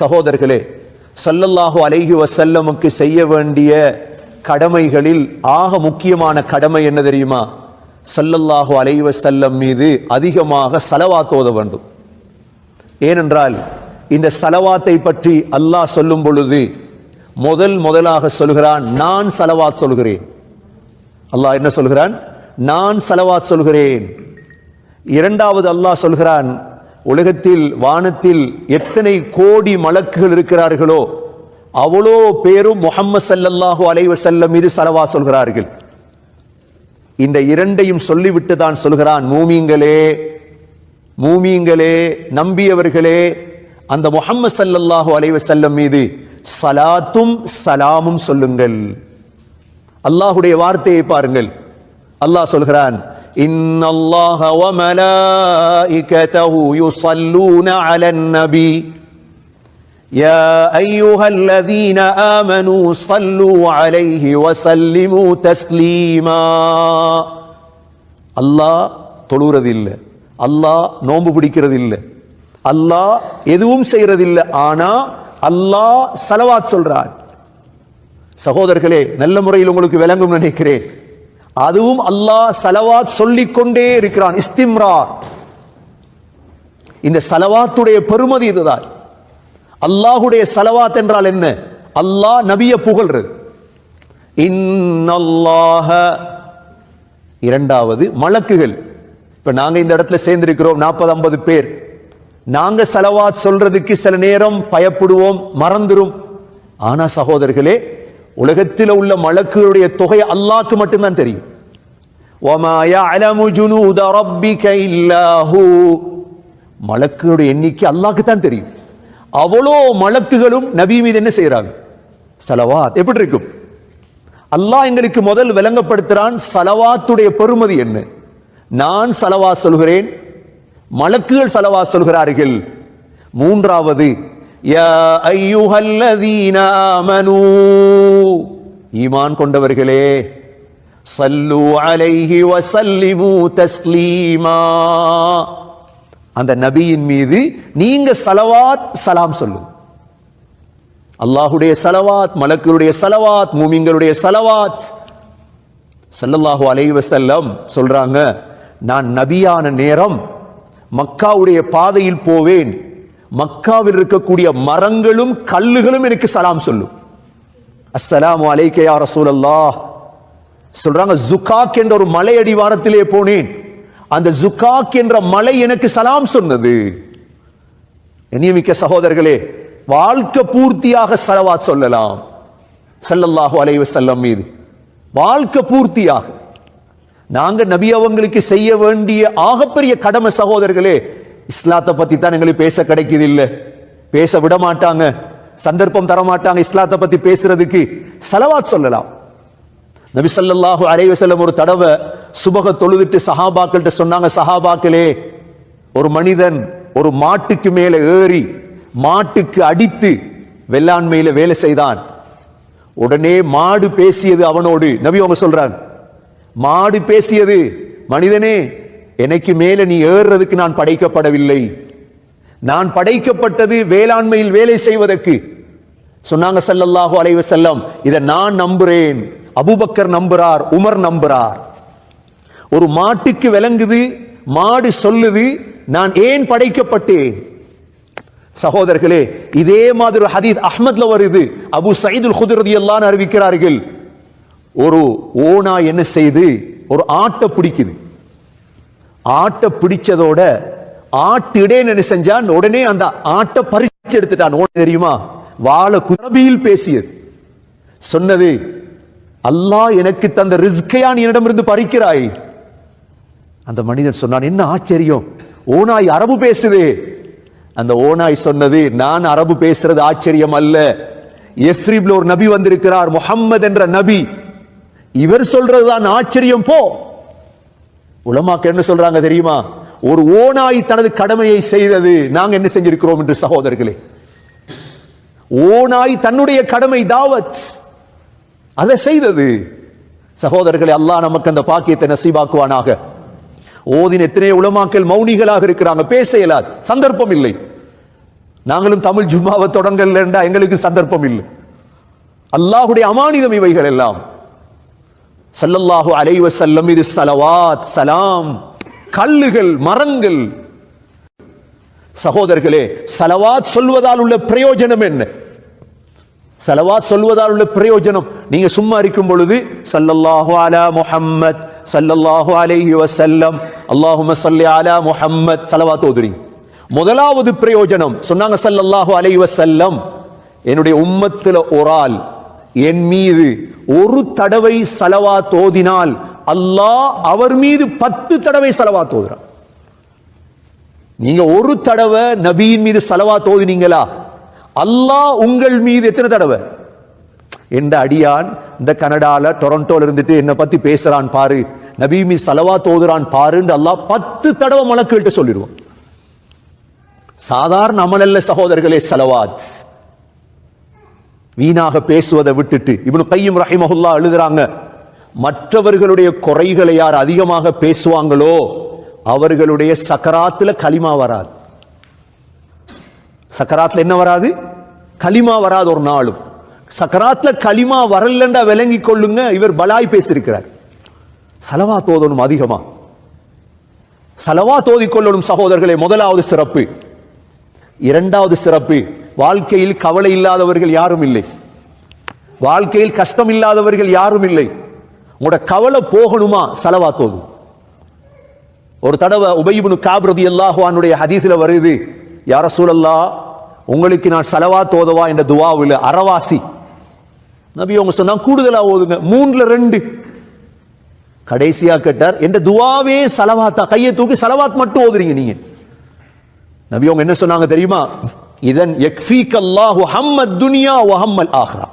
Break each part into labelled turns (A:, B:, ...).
A: சகோதரர்களே சல்லல்லாஹு அலைஹி வசல்லமுக்கு செய்ய வேண்டிய கடமைகளில் ஆக முக்கியமான கடமை என்ன தெரியுமா? சல்லல்லாஹு அலைஹி செல்லம் மீது அதிகமாக ஸலவாத் வேண்டும். ஏனென்றால் இந்த ஸலவாத்தை பற்றி அல்லாஹ் சொல்லும் பொழுது முதல் முதலாக சொல்கிறான் நான் செலவாத் சொல்கிறேன். அல்லாஹ் என்ன சொல்கிறான்? நான் செலவாத் சொல்கிறேன். இரண்டாவது அல்லாஹ் சொல்கிறான் உலகத்தில் வானத்தில் எத்தனை கோடி மலக்குகள் இருக்கிறார்களோ அவ்வளோ பேரும் முகம்மது சல்லல்லாஹு அலைஹி செல்லம் மீது சலவா சொல்கிறார்கள். இந்த இரண்டையும் சொல்லிவிட்டு தான் சொல்கிறான் மூமிங்களே மூமிங்களே நம்பியவர்களே அந்த முகம்மது சல்லல்லாஹு அலைஹி செல்லம் மீது சலாத்தும் சலாமும் சொல்லுங்கள். அல்லாஹுடைய வார்த்தையை பாருங்கள். அல்லாஹ் சொல்கிறான் இன்னல்லாஹ வ மலாயிகதஹு யுஸல்லூன அலன் நபி يا ايها الذين امنوا صلوا عليه وسلموا تسليما அல்லாஹ் தொழுகிறது இல்லை அல்லாஹ் நோன்பு பிடிக்கிறது இல்லை அல்லாஹ் எதுவும் செய்யறது இல்லை ஆனா அல்லாஹ் சலவாத் சொல்றான் சகோதரர்களே நல்ல முறையில் உங்களுக்கு விளங்கும் நினைக்கிறேன் அதுவும் அல்லாஹ் சலவாத் சொல்லிக் கொண்டே இருக்கிறான். இஸ்திம்ரா இந்த சலவாத்துடைய பெருமதி இதுதான். அல்லாஹுடைய சலவாத் என்றால் என்ன? அல்லாஹ் நபிய புகழ்றது. இன்னல்லாஹ. இரண்டாவது மலக்குகள். இப்ப நாங்க இந்த இடத்துல சேர்ந்திருக்கிறோம் நாற்பது ஐம்பது பேர். நாங்க சலவாத் சொல்றதுக்கு சில நேரம் பயப்படுவோம் மறந்துரும். ஆனா சகோதரர்களே உலகத்தில் உள்ள மலக்குகளுடைய தொகை அல்லாக்கு மட்டும்தான் தெரியும். மலக்குடைய எண்ணிக்கை அல்லாக்கு தான் தெரியும். அவ்வளோ மலக்குகளும் நபி மீது என்ன செய்யறாங்க சலவாத். எப்படி இருக்கும்? அல்லாஹ் எங்களுக்கு முதல் விளங்கப்படுத்துறான் சலவாத்துடைய பெருமதி என்ன? நான் சலவா சொல்கிறேன் மலக்குகள் சலவா சொல்கிறார்கள். மூன்றாவது யா ஐயுஹல்லதீன ஈமான் கொண்டவர்களே சல்லு அலைஹி வசல்லிமு தஸ்லீமா அந்த நபியின் மீது நீங்க சலவாத் சலாம் சொல்லும் அல்லாஹுடைய சலவாத் மலக்களுடைய சலவாத் மூமிங்களுடைய சலவாத் சல்லல்லாஹு அலைவ செல்லம் சொல்றாங்க நான் நபியான நேரம் மக்காவுடைய பாதையில் போவேன் மக்காவில் இருக்கக்கூடிய மரங்களும் கல்லுகளும் எனக்கு சலாம் சொல்லும் அஸ்ஸலாம் அலைக்க யா ரசூலல்லாஹ். சொல்றாங்க ஜுகாக் என்ற ஒரு மலை அடிவாரத்திலே போனேன். அந்த ஜுகாக் என்ற மலை எனக்கு சலாம் சொன்னது. இனியமிக்க சகோதரர்களே வாழ்க்கை பூர்த்தியாக சலவாத் சொல்லலாம். சல்லல்லாஹு அலைஹி செல்லம் மீது. வாழ்க்கை பூர்த்தியாக. நாங்க நபி அவங்களுக்கு செய்ய வேண்டிய ஆகப்பெரிய கடமை சகோதரர்களே இஸ்லாத்தை பத்தி தான் எங்களுக்கு பேச கிடைக்குது இல்ல பேச விட மாட்டாங்க சந்தர்ப்பம் தர மாட்டாங்க இஸ்லாத்தை பத்தி பேசுறதுக்கு. சலவாத் சொல்லலாம். நபி ஸல்லல்லாஹு அலைஹி ஒரு தடவை சுபக தொழுதுட்டு சஹாபாக்கள்கிட்ட சொன்னாங்க சஹாபாக்களே ஒரு மனிதன் ஒரு மாட்டுக்கு மேல ஏறி மாட்டுக்கு அடித்து வெள்ளாண்மையில வேலை செய்தான். உடனே மாடு பேசியது அவனோடு. நபி அவங்க சொல்றாங்க மாடு பேசியது மனிதனே எனக்கு மேல நீ ஏறுறதுக்கு நான் படைக்கப்படவில்லை. நான் படைக்கப்பட்டது வேளாண்மையில் வேலை செய்வதற்கு. சொன்னாங்க செல்லல்லாஹோ அலைவ செல்லம் இதை நான் நம்புறேன். அபுபக்கர் நம்புறார் உமர் நம்புறார். ஒரு மாட்டுக்கு விளங்குது மாடு சொல்லுது நான் ஏன் படைக்கப்பட்டேன்? சகோதரர்களே இதே மாதிரி ஒரு ஹதீஸ் அஹ்மத்ல வருது. அபு சயீதுல் குதிரதி எல்லாம் அறிவிக்கிறார்கள். ஒரு ஓனா என்ன செய்து? ஒரு ஆட்டை பிடிக்குது. ஆட்டை பிடிச்சதோட ஆட்டிடேன்னு என்ன செஞ்சான்? உடனே அந்த ஆட்டை பறிச்சு எடுத்துட்டான். ஓன தெரியுமா? வாழ குரபியில் பேசியது. சொன்னது அல்லாஹ் எனக்கு தந்த ரிஸ்கையா நீ என்னிடமிருந்து பறிக்கிறாய்? அந்த மனிதன் சொன்னான் என்ன ஆச்சரியம்? ஓனாய் அரபு பேசுது. அந்த ஓனாய் சொன்னது நான் அரபு பேசுறது ஆச்சரியம் அல்ல. எஸ்ரீப்ல ஒரு நபி வந்திருக்கிறார் முஹம்மது என்ற நபி. இவர் சொல்றதுதான் ஆச்சரியம் போ. உலமாக்கு என்ன சொல்றாங்க தெரியுமா? ஒரு ஓனாய் தனது கடமையை செய்தது நாங்க என்ன செஞ்சிருக்கிறோம் என்று சகோதரர்களே. ஓனாய் தன்னுடைய கடமை தாவத் அதை செய்தது. சகோதரர்களே அல்லாஹ் நமக்கு அந்த பாக்கியத்தை நசீபாக்குவானாக. ஓதின் எத்தனை உளமாக்கல் மௌனிகளாக இருக்கிறாங்க பேச இயலாது சந்தர்ப்பம் இல்லை. நாங்களும் தமிழ் ஜும்மாவை தொடங்கலண்டா எங்களுக்கு சந்தர்ப்பம் இல்லை. அல்லாஹுடைய அமானிதம் இவைகள் எல்லாம். சல்லல்லாஹு அலைவ செல்லம் இது சலவாத் சலாம் கல்லுகள் மரங்கள். சகோதரர்களே சலவாத் சொல்வதால் உள்ள பிரயோஜனம் என்ன? சலவாத் சொல்வதால் உள்ள பிரயோஜனம். நீங்க சும்மா இருக்கும் பொழுது சல்லல்லாஹு அலா முஹம்மத் சல்லல்லாஹு அலைஹி வசல்லம் அல்லாஹும சல்லி அலா முஹம்மத் சலவாத் ஓதுறீங்க. முதலாவது பிரயோஜனம் சொன்னாங்க சல்லல்லாஹு அலைஹி வசல்லம் என்னுடைய உம்மத்துல ஒரு ஆள் என் மீது ஒரு தடவை சலவா தோதினால் அல்லாஹ் அவர் மீது பத்து தடவை சலவா தோதுறான். நீங்க ஒரு தடவை நபியின் மீது சலவா தோதினீங்களா? அல்லாஹ் உங்கள் மீது எத்தனை தடவை? என்ற அடியான் இந்த கனடால டொரண்டோல இருந்துட்டு என்னை பத்தி பேசுறான் பாரு. நபி மீ சலவா தோதுறான் பாருன்னு அல்லாஹ் பத்து தடவை மலக்குகிட்ட சொல்லிடுவான். சாதாரண அமலல்ல சகோதரர்களே சலவாத். வீணாக பேசுவதை விட்டுட்டு இவனு கையும் ரஹிமஹுல்லா எழுதுறாங்க மற்றவர்களுடைய குறைகளை யார் அதிகமாக பேசுவாங்களோ அவர்களுடைய சக்கராத்துல களிமா வராது. சக்கராத்துல என்ன வராது? களிமா வராது ஒரு நாளும். சக்கராத்துல களிமா வரலண்டா விளங்கி கொள்ளுங்க இவர் பலாய் பேசியிருக்கிறார். சலவா தோதணும் அதிகமா. சலவா தோதிக்கொள்ளணும் சகோதரர்களே முதலாவது சிறப்பு. இரண்டாவது சிறப்பு வாழ்க்கையில் கவலை இல்லாதவர்கள் யாரும் இல்லை. வாழ்க்கையில் கஷ்டம் இல்லாதவர்கள் யாரும் இல்லை. உங்களோட கவலை போகணுமா? செலவாத்தோது ஒரு தடவை உபயிபுனு காபிரதி அல்லாஹுவானுடைய ஹதீஸில் வருது யார சூழல்லா உங்களுக்கு நான் செலவா தோதவா? என்ற துவாவில் அறவாசி. நபி அவங்க சொன்னா கூடுதலா ஓதுங்க. மூணுல ரெண்டு. கடைசியா கேட்டார் என்ற துவாவே செலவாத்தா? கையை தூக்கி செலவாத் மட்டும் ஓதுறீங்க நீங்க. நபி அவங்க என்ன சொன்னாங்க தெரியுமா? இதன் எக்ஃபீக் அல்லாஹு ஹம்மத் துனியா ஒஹம்மல் ஆஹ்ரா.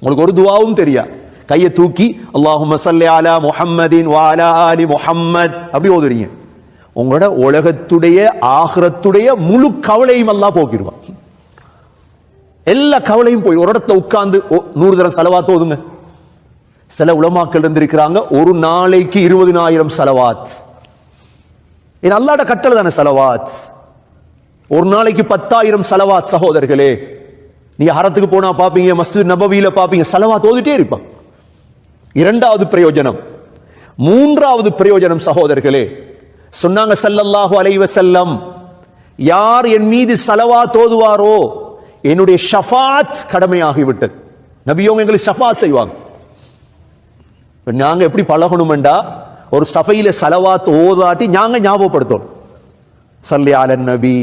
A: உங்களுக்கு ஒரு துவாவும் தெரியா? கையை தூக்கி அல்லாஹு மசல்லி அலா முஹம்மதின் வாலா அலி முஹம்மத். அப்படி ஓதுறீங்க. உங்களோட உலகத்துடைய ஆஹ்ரத்துடைய முழு கவலையும் எல்லாம் போக்கிடுவான். எல்லா கவலையும் போய் ஒரு இடத்துல உட்கார்ந்து நூறு தரம் செலவாத் ஓதுங்க. சில உலமாக்கள் இருந்திருக்கிறாங்க ஒரு நாளைக்கு இருபதினாயிரம் செலவாத். இது அல்லாட கட்டளை தானே செலவாத்? ஒரு நாளைக்கு பத்தாயிரம் செலவாத் சகோதரர்களே நீங்க ஹரத்துக்கு போனா பாப்பீங்க மஸ்து நபவியில பாப்பீங்க செலவாத் ஓதிட்டே இருப்பான் இரண்டாவது பிரயோஜனம் மூன்றாவது பிரயோஜனம் சகோதரர்களே சொன்னாங்க சல்லல்லாஹு அலைவ செல்லம் யார் என் மீது சலவா தோதுவாரோ என்னுடைய ஷஃபாத் கடமையாகிவிட்டது. நபியோங்க எங்களுக்கு ஷஃபாத் செய்வாங்க. நாங்க எப்படி பழகணுமெண்டா ஒரு சபையில சலவாத் ஓதாட்டி நாங்க ஞாபகப்படுத்தோம் சல்லி அலன் நபி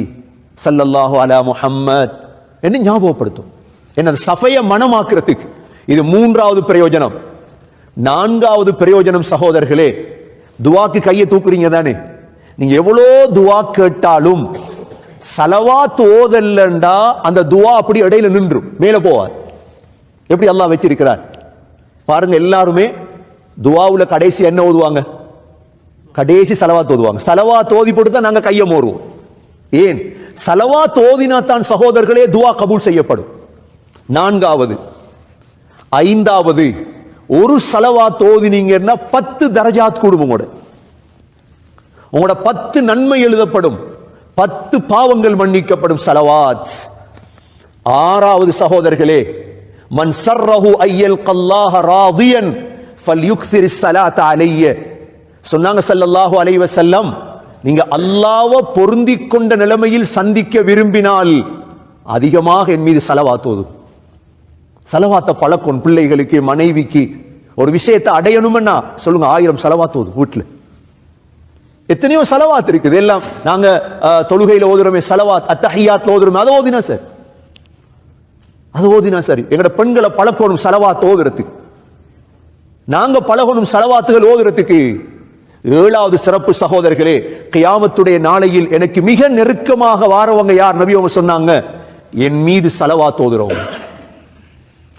A: ஸல்லல்லாஹு அலா முஹம்மத் என்று ஞாபகப்படுத்தும் என்ன சபையை மனமாக்குறதுக்கு இது மூன்றாவது பிரயோஜனம் நான்காவது பிரயோஜனம் சகோதரர்களே துவாக்கு கையை தூக்குறீங்க தானே நீங்க எவ்வளோ துவா கேட்டாலும் சலவாத் ஓதல்லண்டா அந்த துவா அப்படி இடையில நின்றும் மேல போவார் எப்படி அல்லாஹ் வச்சிருக்கிறார் பாருங்க எல்லாருமே துவாவுல கடைசி என்ன ஓதுவாங்க கடைசி சலவா தோதுவாங்க. சலவா தோதி போட்டு தான் நாங்க கையை மோறுவோம் ஏன்? சலவா தோதினாத்தான் தான் சகோதரர்களே துவா கபூல் செய்யப்படும். நான்காவது ஐந்தாவது ஒரு சலவா தோதினீங்கன்னா பத்து தரஜாத் கூடும் உங்களோட. உங்களோட பத்து நன்மை எழுதப்படும். பத்து பாவங்கள் மன்னிக்கப்படும் சலவாத். ஆறாவது சகோதரர்களே மன் சர்ரஹு ஐயல் கல்லாஹ ராதியன் ஃபல்யுக்ஸிர் சலாத் அலைய. சொன்னாங்க சல்லல்லாஹு அலைஹி செல்லம் நீங்க அல்லாவ பொருந்தி கொண்ட நிலைமையில் சந்திக்க விரும்பினால் அதிகமாக என் மீது சலவாத் செலவாத்த பழக்கம் பிள்ளைகளுக்கு மனைவிக்கு ஒரு விஷயத்தை அடையணும்னா சொல்லுங்க ஆயிரம் சலவாத் வீட்டில் எத்தனையோ செலவாத் இருக்குது. எல்லாம் நாங்க தொழுகையில் தொழுகையில ஓதுறோமே செலவாத் அத்தஹியாத் ஓதுறோமே அதை ஓதினா சார். அது ஓதினா சரி. எங்கட பெண்களை பழக்கணும் செலவாத்து ஓதுறதுக்கு. நாங்க பழகணும் செலவாத்துகள் ஓதுறதுக்கு. ஏழாவது சிறப்பு சகோதரர்களே கியாமத்துடைய நாளையில் எனக்கு மிக நெருக்கமாக வாரவங்க யார்? நபி அவங்க சொன்னாங்க என் மீது சலவா தோதுறவங்க.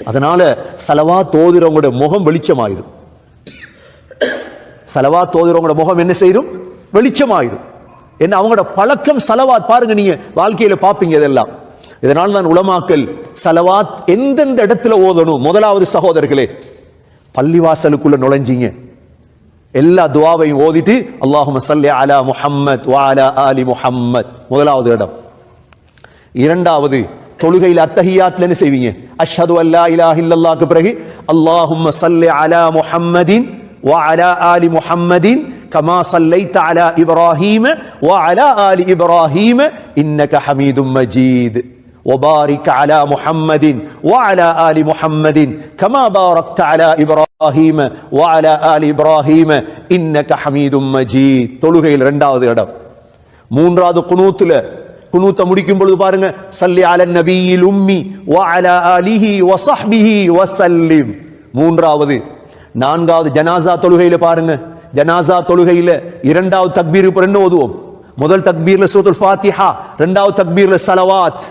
A: அதனால சலவா தோதுறவங்களோட முகம் வெளிச்சமாயிரும். சலவா தோதுறவங்களோட முகம் என்ன செய்யும்? வெளிச்சமாயிரும். என்ன அவங்களோட பழக்கம் சலவாத் பாருங்க நீங்க வாழ்க்கையில பாப்பீங்க இதெல்லாம். இதனால தான் உலமாக்கல் சலவாத் எந்தெந்த இடத்துல ஓதணும்? முதலாவது சகோதரர்களே பள்ளிவாசலுக்குள்ள நுழைஞ்சீங்க. எல்லா துவாவையும் ஓதிட்டு அல்லாஹும்ம ஸல்லி அலா முஹம்மத் வ அலா ஆலி முஹம்மத் முதலாவது இடம் இரண்டாவது தொழுகையில் அத்தஹியாத்ல என்ன செய்வீங்க அஷ்ஹது அல்லா இலாஹ இல்லல்லாஹ்க்கு பிறகு அல்லாஹும்ம ஸல்லி அலா முஹம்மதின் வ அலா ஆலி முஹம்மதின் கமா ஸல்லைத அலா இப்ராஹீம வ அலா ஆலி இப்ராஹீம இன்னக ஹமீதும் மஜீத் وبارك على محمد وعلى آل محمد كما باركت على إبراهيم وعلى آل إبراهيم إنك حميد مجيد தொழுகையில் இரண்டாவது இடம் மூன்றாவது குனூத்துல குனூத்த முடிக்கும் பொழுது பாருங்க சல்லி அல நபியில் உம்மி வ அலா ஆலிஹி வ ஸஹ்பிஹி வ சல்லிம் மூன்றாவது நான்காவது ஜனாசா தொழுகையில பாருங்க ஜனாசா தொழுகையில இரண்டாவது தக்பீர் இப்ப என்ன ஓதுவோம் முதல் தக்பீர்ல சூத்துல் ஃபாத்திஹா இரண்டாவது தக்பீர்ல சலவாத்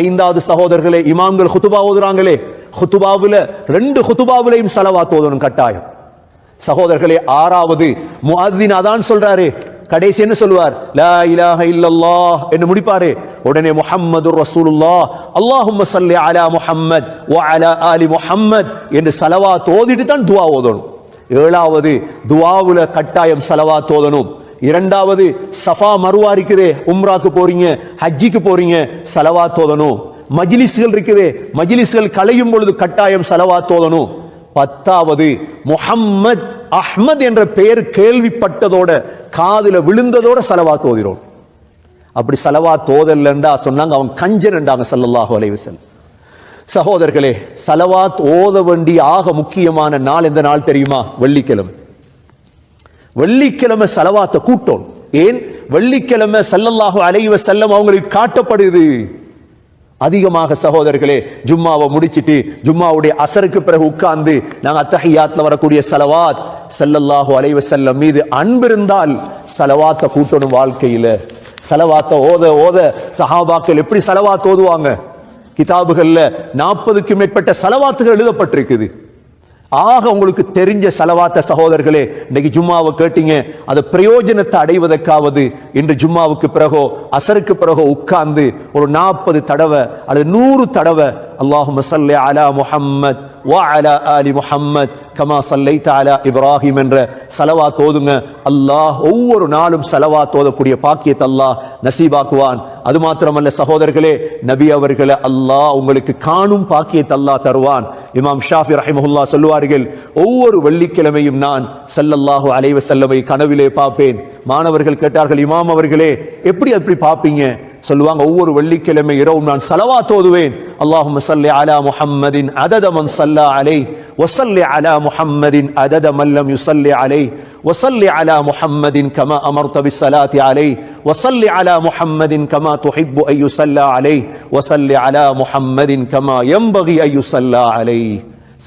A: ஐந்தாவது சகோதரர்களே இமாம்கள் ஹுத்துபா ஓதுறாங்களே. ஹுத்துபாவுல ரெண்டு ஹுத்துபாவிலையும் செலவா ஓதணும் கட்டாயம். சகோதரர்களே ஆறாவது முஅத்தின் அதான் சொல்றாரு. கடைசி என்ன சொல்லுவார்? லா இலாஹ இல்லல்லாஹ் என்று முடிப்பாரு. உடனே முஹம்மது ரசூலுல்லாஹ் அல்லாஹும்ம ஸல்லி அலா முஹம்மத் வ அலா ஆலி முஹம்மத் என்று சலவா தோதிட்டு தான் துவா ஓதணும். ஏழாவது துவாவுல கட்டாயம் சலவா தோதணும் இரண்டாவது சஃபா மருவா இருக்குதே உம்ராக்கு போறீங்க ஹஜ்ஜிக்கு போறீங்க செலவா தோதணும் மஜிலிஸ்கள் இருக்குதே மஜிலிஸ்கள் களையும் பொழுது கட்டாயம் செலவா தோதணும் பத்தாவது முஹம்மத் அஹ்மத் என்ற பெயர் கேள்விப்பட்டதோட காதுல விழுந்ததோட செலவா தோதிரோம். அப்படி செலவா ஓதல்லண்டா சொன்னாங்க அவன் கஞ்சன் என்றாங்க சல்லல்லாஹு அலைஹி சகோதரர்களே சலவாத் ஓத வேண்டிய ஆக முக்கியமான நாள் எந்த நாள் தெரியுமா? வெள்ளிக்கிழமை. வெள்ளிக்கிழமை செலவாத்த கூட்டம். ஏன்? வெள்ளிக்கிழமை செல்லல்லாக அலைவ செல்லம் அவங்களுக்கு காட்டப்படுது. அதிகமாக சகோதரர்களே ஜும்மாவை முடிச்சிட்டு ஜும்மாவுடைய அசருக்கு பிறகு உட்கார்ந்து நாங்க அத்தஹியாத்ல வரக்கூடிய செலவாத் ஸல்லல்லாஹு அலைவ செல்லம் மீது அன்பு இருந்தால் செலவாத்த கூட்டணும் வாழ்க்கையில. செலவாத்த ஓத ஓத சஹாபாக்கள் எப்படி சலவாத் ஓதுவாங்க? கிதாபுகள்ல நாற்பதுக்கும் மேற்பட்ட செலவாத்துகள் எழுதப்பட்டிருக்குது. ஆக உங்களுக்கு தெரிஞ்ச செலவாத்த சகோதரர்களே இன்னைக்கு ஜும்மாவை கேட்டீங்க. அது பிரயோஜனத்தை அடைவதற்காவது இன்று ஜும்மாவுக்கு பிறகோ அசருக்கு பிறகோ உட்கார்ந்து ஒரு நாற்பது தடவை அல்லது நூறு தடவை அல்லாஹு சல்லி அலா முஹம்மத் வா அலா محمد كما கமா على إبراهيم என்ற சலவாத் ஓதுங்க அல்லாஹ் ஒவ்வொரு நாளும் சலவாத் ஓதக்கூடிய பாக்கியத்தை அல்லாஹ் நசீபாக்குவான் அது மாத்திரமல்ல சகோதரர்களே நபி அவர்களை அல்லாஹ் உங்களுக்கு காணும் பாக்கியத்தை அல்லாஹ் தருவான் இமாம் ஷாஃபி ரஹிமஹுல்லா சொல்லுவார்கள் ஒவ்வொரு வெள்ளிக்கிழமையும் நான் சல்லல்லாஹு அலைவ செல்லவை கனவிலே பார்ப்பேன் மாணவர்கள் கேட்டார்கள் இமாம் அவர்களே எப்படி அப்படி பார்ப்பீங்க சொல்லுவாங்க ஒவ்வொரு வெள்ளிக்கிழமை இரவும் நான் சலவாத் ஓதுவேன். அல்லாஹும்ம ஸல்லி அலா முஹம்மதின் அதத மன் ஸல்லா அலைஹி வஸல்லி அலா முஹம்மதின் அதத மன் லம் யுஸல்லி அலைஹி வஸல்லி அலா முஹம்மதின் கமா அமர்த பிஸ்ஸலாத்தி அலைஹி வஸல்லி அலா முஹம்மதின் கமா துஹிப்பு அன் யுஸல்லா அலைஹி வஸல்லி அலா முஹம்மதின் கமா யம்பகி அன் யுஸல்லா அலைஹி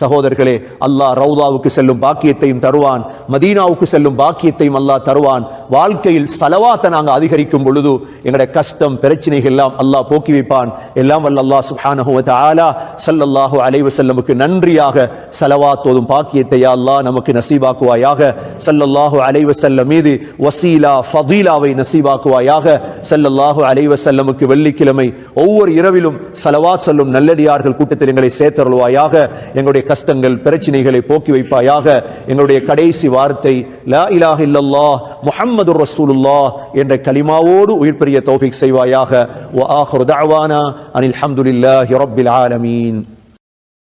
A: சகோதரர்களே அல்லாஹ் ரவுதாவுக்கு செல்லும் பாக்கியத்தையும் தருவான். மதீனாவுக்கு செல்லும் பாக்கியத்தையும் அல்லாஹ் தருவான். வாழ்க்கையில் செலவாத்தை நாங்கள் அதிகரிக்கும் பொழுது எங்களுடைய கஷ்டம் பிரச்சனைகள் எல்லாம் அல்லாஹ் போக்கி வைப்பான். எல்லாம் வல்ல அல்லாஹ் சுஹானஹுவத் ஆலா சல்லல்லாஹு அலைவு செல்லமுக்கு நன்றியாக செலவாத்தோதும் பாக்கியத்தை அல்லாஹ் நமக்கு நசீபாக்குவாயாக. சல்லல்லாஹு அலைவு செல்லம் மீது வசீலா ஃபதீலாவை நசீபாக்குவாயாக. சல்லல்லாஹு அலைவு செல்லமுக்கு வெள்ளிக்கிழமை ஒவ்வொரு இரவிலும் செலவா சொல்லும் நல்லடியார்கள் கூட்டத்தில் எங்களை சேர்த்தருள்வாயாக. எங்களுடைய கஷ்டங்கள் பிரச்சனைகளை போக்கி வைப்பாயாக எங்களுடைய கடைசி வார்த்தை லா இலாஹ் இல்லல்லா முஹம்மது ரசூலுல்லா என்ற கலிமாவோடு உயிர் பெரிய தௌஃபிக் செய்வாயாக. வ தவானா தஅவானா அனில் ஹம்துலில்லாஹி ரப்பில் ஆலமீன்.